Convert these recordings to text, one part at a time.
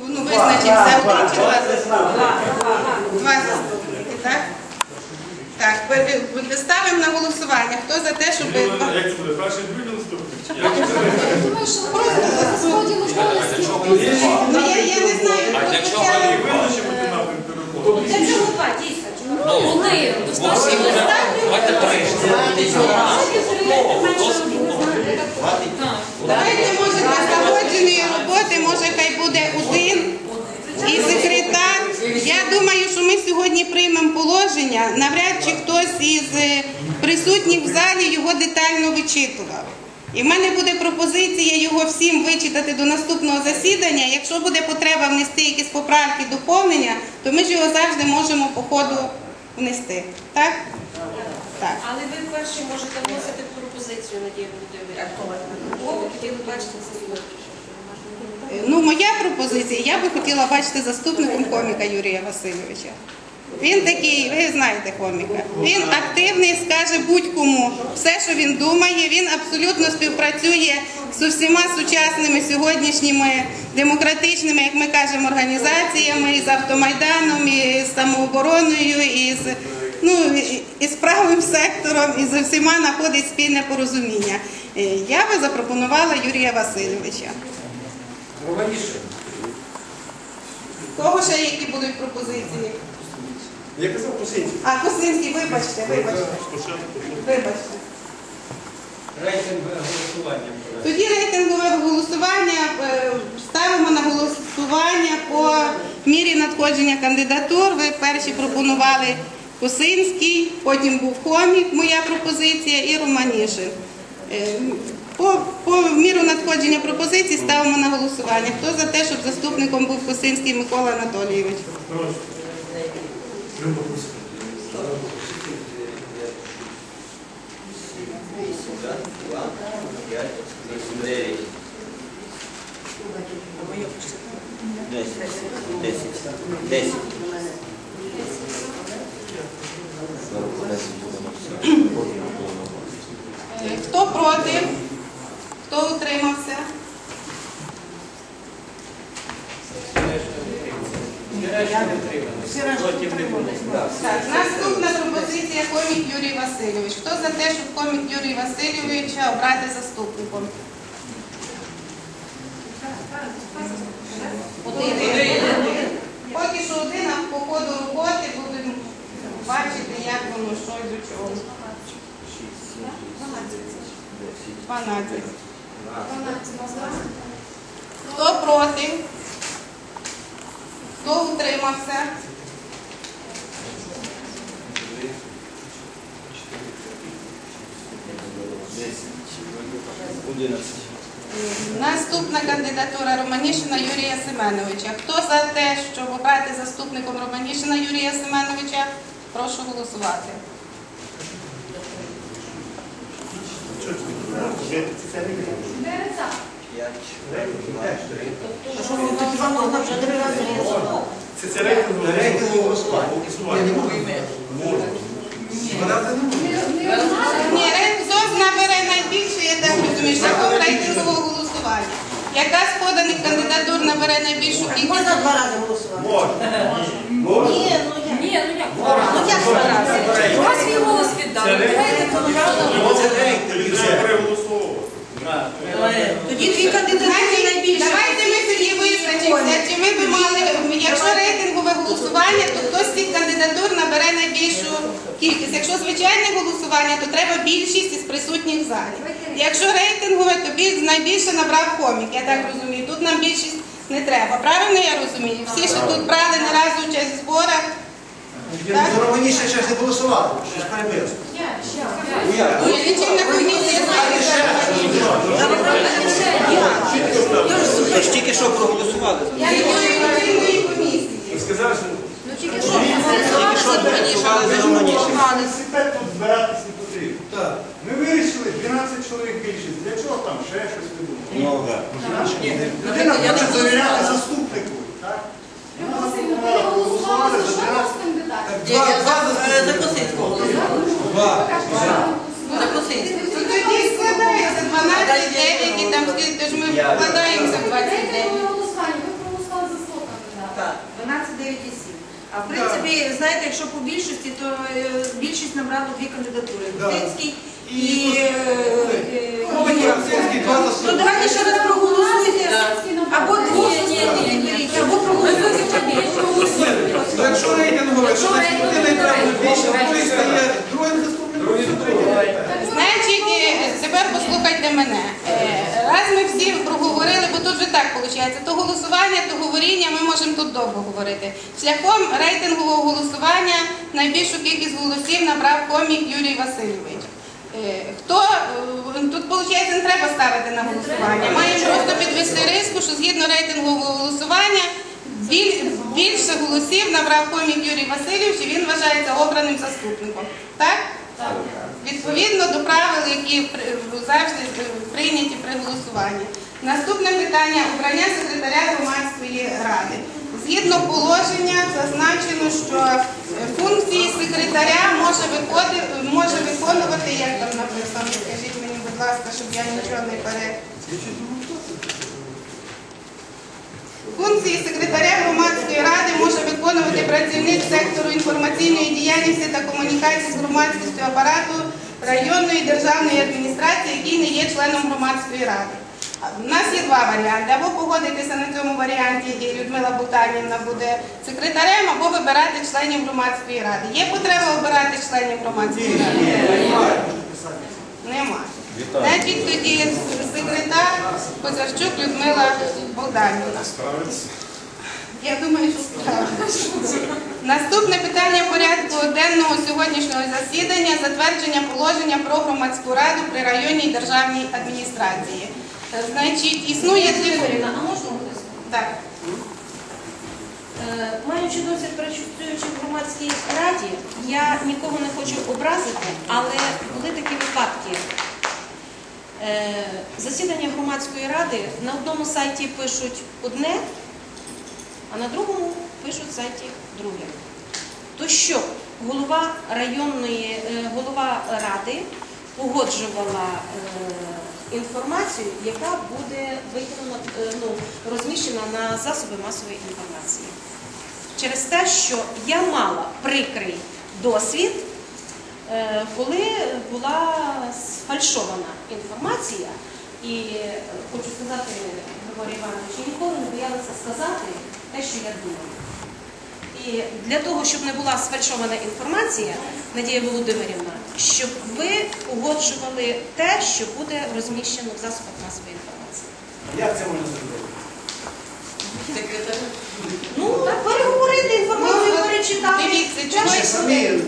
Ну, визначився один чи два заступники? Два заступники, так? Так, ви- ви- ви- ставимо на голосування. Хто за те, щоб... Як це буде? Перший другий? Я думаю, що розподіл обов'язків. Ну, я, я не знаю, А для чого ви- Визначимо ти напрямки роботи. Для чого два, дійсно? Ну, один, достатньо. Давайте три. Давайте, може, для загодженої роботи, може, хай буде один секретар. Я думаю, що ми сьогодні приймемо положення. Навряд чи хтось із е, присутніх в залі його детально вичитував. І в мене буде пропозиція його всім вичитати до наступного засідання. Якщо буде потреба внести якісь поправки, доповнення, то ми ж його завжди можемо по ходу внести. Так? Так. Але ви перші можете вносити пропозицію Надії Володимирівні. Кого ви заступником? Ну, моя пропозиція, я би хотіла бачити заступником коміка Юрія Васильовича. Він такий, ви знаєте коміка. Він активний, скаже будь-кому все, що він думає. Він абсолютно співпрацює з усіма сучасними сьогоднішніми демократичними, як ми кажемо, організаціями, і з автомайданом, і з самообороною, і з ну і- з правим сектором, і з усіма знаходить спільне порозуміння. Е, Я би запропонувала Юрія Васильовича. Кого ще які будуть пропозиції? Я казав посінці. А, Косинський, вибачте, вибачте. Вибачте. Рейтингове голосування. Тоді рейтингове голосування е, ставимо на голосування по мірі надходження кандидатур. Ви перші пропонували Косинський, потім був Хомік, моя пропозиція, і Романішин. Е, По, по міру надходження пропозицій ставимо на голосування. Хто за те, щоб заступником був Косинський Микола Анатолійович? Е, Хто проти? Хто утримався? Так, наступна пропозиція комік Юрій Васильович. Хто за те, щоб комік Юрій Васильовича обрати заступником? Поки що один, а по ходу роботи будемо бачити, як воно що і до чого. 12. Хто проти? Хто утримався? Наступна кандидатура Романішина Юрія Семеновича. Хто за те, щоб обрати заступником Романішина Юрія Семеновича? Прошу голосувати. Це це рейтингове Рейтингове голосування. голосування. Можна. Збирати не можна. Ні, хто набере найбільше, я так розумію, шляхом рейтингового голосування. Яка з поданих кандидатур набере найбільшу кількість? Можна два рази голосувати? Можна. Ні, ну як? Ні, ну як? Ну як два рази? Два свій голос віддали. Давайте помагали. Це рейтинг. Це переголосовувати. Тоді дві кандидатури найбільше. давайте ми тоді визначимося, чи ми би мали, якщо рейтингове голосування, то хтось з цих кандидатур набере найбільшу кількість. Якщо звичайне голосування, то треба більшість із присутніх в залі. Якщо рейтингове, то біль- найбільше набрав комік, я так розумію. Тут нам більшість не треба. Правильно я розумію? Всі, що тут брали не раз участь в зборах, Раніше ще ж не голосували, щось перебилося. лічильна комісія. Ви ж тільки що проголосували. Я комісії. Ви сказали, що Тільки що проголосували за Романішин. Університет тут збиратись не потрібно. Так. Ми вирішили 12 чоловік більшість. Для чого там ще щось буде? Ну, так. Людина хоче довіряти заступнику. ж ми вкладаємося в 29. 12,9,7. А в принципі, знаєте, якщо по більшості, то е, більшість набрала дві кандидатури. Да. Гутинський І і е, е, ну, ну давайте ще раз проголосуйте. Або двох, ні, ні, ні, ні, беріть, або проголосуйте. Вже то голосування, то говоріння, ми можемо тут довго говорити. Шляхом рейтингового голосування найбільшу кількість голосів набрав комік Юрій Васильович. Е, Хто е, тут виходить, не треба ставити на голосування. Маємо просто підвести риску, що згідно рейтингового голосування біль- більше голосів набрав комік Юрій Васильович, і він вважається обраним заступником. Так? Відповідно до правил, які завжди прийняті при голосуванні. Наступне питання обрання секретаря громадської ради. Згідно положення зазначено, що е, функції секретаря може, виконувати, як там написано, скажіть мені, будь ласка, щоб я нічого не пере. Функції секретаря громадської ради може виконувати працівник сектору інформаційної діяльності та комунікації з громадськістю апарату районної державної адміністрації, який не є членом громадської ради. У нас є два варіанти: або погодитися на цьому варіанті, і Людмила Богданівна буде секретарем, або вибирати членів громадської ради. Є потреба обирати членів громадської ради? Нема. Значить, тоді секретар Козарчук Людмила Богданівна. Я думаю, що справиться. Наступне питання порядку денного сьогоднішнього засідання затвердження положення про громадську раду при районній державній адміністрації. Значить, існує дві Ірина, а можна говорити? Так. Е, Маючи досвід працюючи в громадській раді, я нікого не хочу образити, але були такі випадки. Е, Засідання громадської ради на одному сайті пишуть одне, а на другому пишуть сайті друге. То що голова районної, е, голова ради погоджувала інформацію, яка буде виконана, е, ну, розміщена на засоби масової інформації. Через те, що я мала прикрий досвід, е, коли була сфальшована інформація, і е, хочу сказати, Григорій Іванович, я ніколи не боялася сказати те, що я думаю. І для того, щоб не була сфальшована інформація, Надія Володимирівна, щоб ви погоджували те, що буде розміщено в засобах масової інформації. Як це можна зробити? Ну, переговорити інформацію, перечитати. дивіться, Те,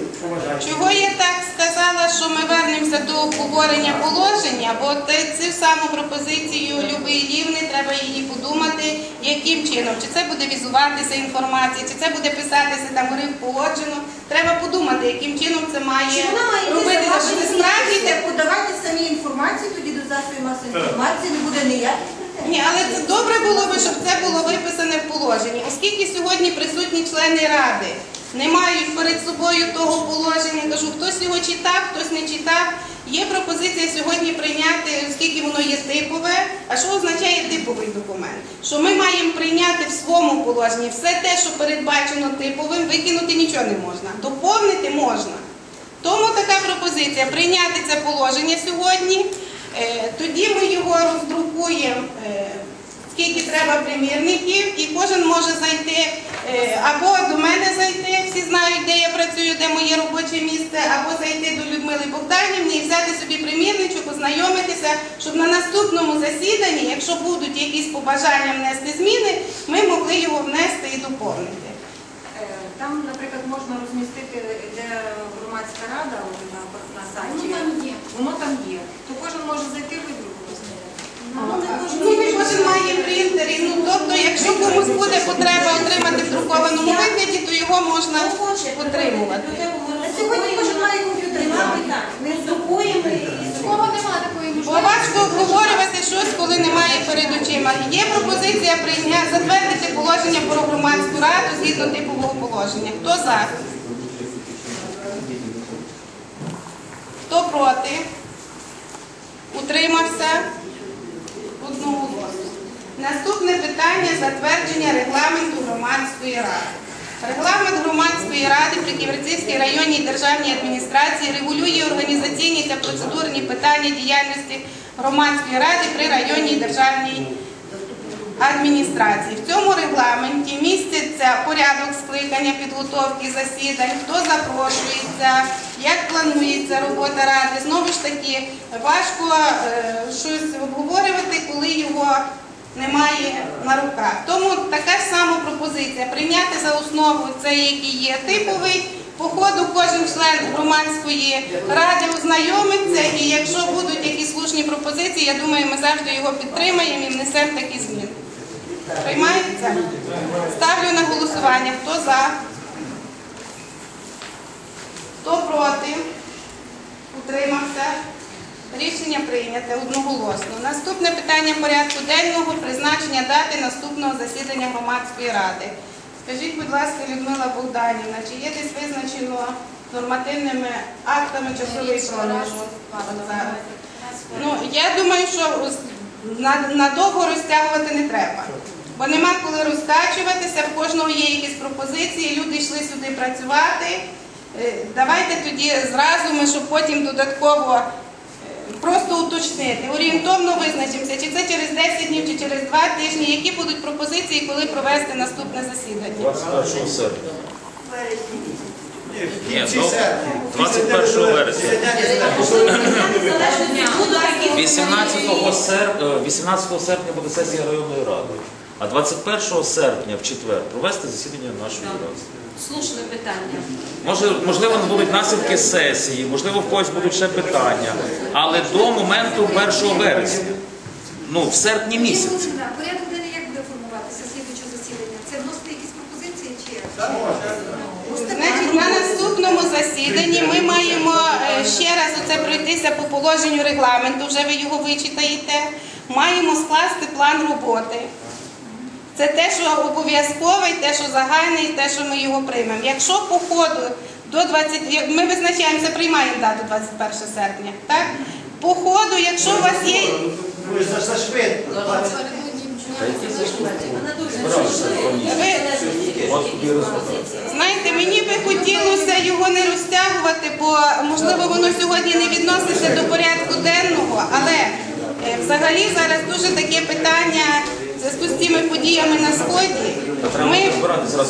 чого я так сказала, що ми вернемося до обговорення положення, бо те- цю саму пропозицію Люби Ілівни треба її подумати, яким чином, чи це буде візуватися інформація, чи це буде писатися там гриф погоджено. Треба подумати, яким чином це має Чи вона має йти робити. змістом? Подавайте самі інформацію, тоді до засобів масової інформації не буде ніяких. Ні, але це добре було би, щоб це було виписане в положенні. Оскільки сьогодні присутні члени ради не мають перед собою того положення, кажу, хтось його читав, хтось не читав. Є пропозиція сьогодні прийняти, оскільки воно є типове. А що означає типовий документ? Що ми маємо прийняти в своєму положенні все те, що передбачено типовим, викинути нічого не можна. Доповнити можна. Тому така пропозиція прийняти це положення сьогодні. Е, Тоді ми його роздрукуємо, е, скільки треба примірників, і кожен може зайти е, або до мене зайти, всі знають, де я працюю, де моє робоче місце, або зайти до Людмили Богданівни і взяти собі примірничок, ознайомитися, щоб на наступному засіданні, якщо будуть якісь побажання внести зміни, ми могли його внести і доповнити. Е, Там, наприклад, можна розмістити, де громадська рада на, на сайті. Воно там є. Воно там є. То кожен може зайти видрукувати. Ну, кожен має принтер, і, ну, тобто, якщо комусь буде потреба отримати в друкованому вигляді, то його можна отримувати. сьогодні кожен має комп'ютер. Ми здобуємо і Кого немає такої можливості? важко обговорювати щось, коли немає перед очима. Є пропозиція прийняти, затвердити положення про громадську раду згідно типового положення. Хто за? Хто проти? Утримався? Наступне питання затвердження регламенту громадської ради. Регламент громадської ради при Ківерцівській районній державній адміністрації регулює організаційні та процедурні питання діяльності громадської ради при районній державній адміністрації. В цьому регламенті міститься порядок скликання підготовки засідань, хто запрошується, як планується робота ради. Знову ж таки, важко е, щось обговорювати, коли його немає на руках. Тому така сама пропозиція прийняти за основу цей, який є типовий. По ходу кожен член громадської ради ознайомиться, і якщо будуть якісь слушні пропозиції, я думаю, ми завжди його підтримаємо і внесемо такі зміни. Приймається? Ставлю на голосування. Хто за? Хто проти? Утримався? Рішення прийняте одноголосно. Наступне питання порядку денного призначення дати наступного засідання громадської ради. Скажіть, будь ласка, Людмила Богданівна, чи є десь визначено нормативними актами часовий проміжок? Ну, я думаю, що надовго розтягувати не треба. Бо нема коли розкачуватися, в кожного є якісь пропозиції, люди йшли сюди працювати. Е, Давайте тоді зразу ми, щоб потім додатково просто уточнити, орієнтовно визначимося, чи це через 10 днів, чи через 2 тижні, які будуть пропозиції, коли провести наступне засідання. 21 серпня. Ні, ну, 21 вересня. Незалежно від такі 18 серпня, 18 серпня буде сесія районної ради, а 21 серпня в четвер провести засідання нашої ради. Слушне питання. Може, можливо, будуть наслідки сесії, можливо, в когось будуть ще питання, але до моменту 1 вересня, ну в серпні місяці. Порядок денний як буде формуватися слідуюче засідання? Це вносити якісь пропозиції чи? Значить, на наступному засіданні ми маємо е, ще раз оце пройтися по положенню регламенту, вже ви його вичитаєте. Маємо скласти план роботи. Це те, що обов'язкове, те, що загальне, і те, що ми його приймемо. Якщо по ходу до 20, ми визначаємося, приймаємо дату 21 серпня. Так? По ходу, якщо у вас є Ви за за швидко. От тобі результат. Знаєте, мені би хотілося його не розтягувати, бо можливо воно сьогодні не відноситься до порядку денного, але е, взагалі зараз дуже таке питання зв'язку з цими подіями на сході. Ми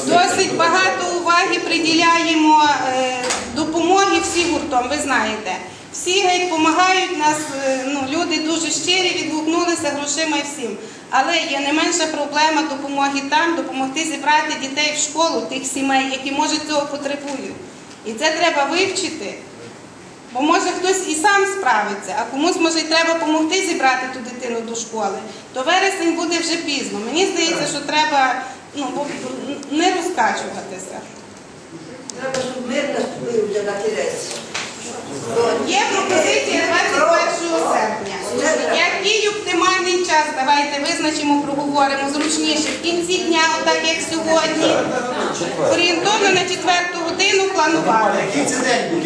досить багато уваги приділяємо е, допомоги всі гуртом, ви знаєте. Всі геть допомагають нас, е, ну, люди дуже щирі, відгукнулися грошима і всім. Але є не менша проблема допомоги там, допомогти зібрати дітей в школу, тих сімей, які може цього потребують. І це треба вивчити. Бо може хтось і сам справиться, а комусь може й треба допомогти зібрати ту дитину до школи, то вересень буде вже пізно. Мені здається, що треба ну, не розкачуватися. Треба, щоб мир наступив вже на кінець. Є пропозиція 21 серпня. Який оптимальний час? Давайте визначимо, проговоримо зручніше. В кінці дня, отак як сьогодні, орієнтовно на четверту годину планували. Який це день?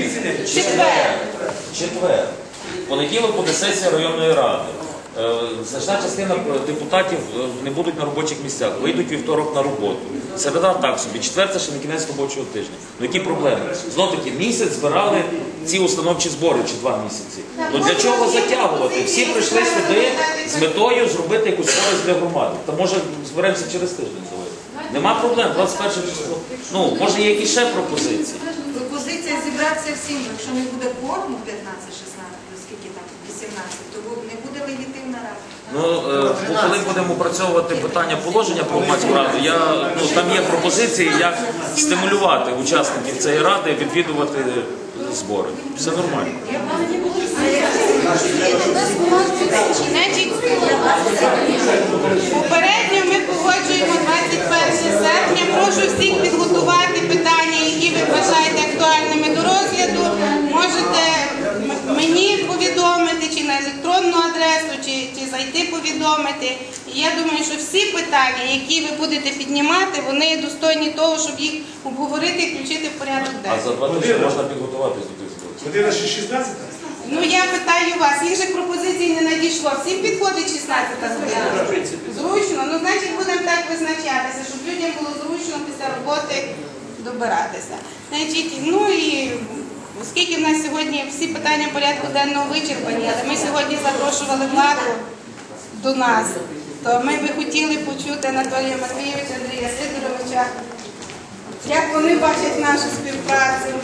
Четвер. Четвер. Понеділок буде сесія районної ради. Е, Значна частина депутатів е, не будуть на робочих місцях, вийдуть вівторок на роботу. Середа так собі, четвер це ще не кінець робочого тижня. Ну які проблеми? Знов таки місяць збирали ці установчі збори чи два місяці. Ну для чого затягувати? Всі прийшли сюди з метою зробити якусь користь для громади. Та може зберемося через тиждень зробити. Нема проблем, 21 число. Ну, може є якісь ще пропозиції. Пропозиція зібратися всім, якщо не буде кворуму 15-16, скільки там, 18, то не буде легітимна рада. Ну, е, коли будемо опрацьовувати питання положення про громадську раду, я, ну, там є пропозиції, як стимулювати учасників цієї ради відвідувати збори. Все нормально. Значить, попередньо ми погоджуємо 21 серпня. Прошу всіх підготувати питання, які ви вважаєте актуальними до розгляду. Можете м- мені повідомити чи на електронну адресу, чи, чи зайти повідомити. І я думаю, що всі питання, які ви будете піднімати, вони достойні того, щоб їх обговорити і включити в порядок А за два тижні можна підготуватись до тих зборів. Година ще 16? Ну я питаю вас, інших пропозицій не надійшло. Всім підходить 16 година? Зручно, ну значить будемо так визначатися, щоб людям було зручно. після роботи добиратися. Значить, ну і оскільки в нас сьогодні всі питання порядку денного вичерпані, але ми сьогодні запрошували владу до нас, то ми би хотіли почути Анатолія Матвійовича, Андрія Сидоровича, як вони бачать нашу співпрацю,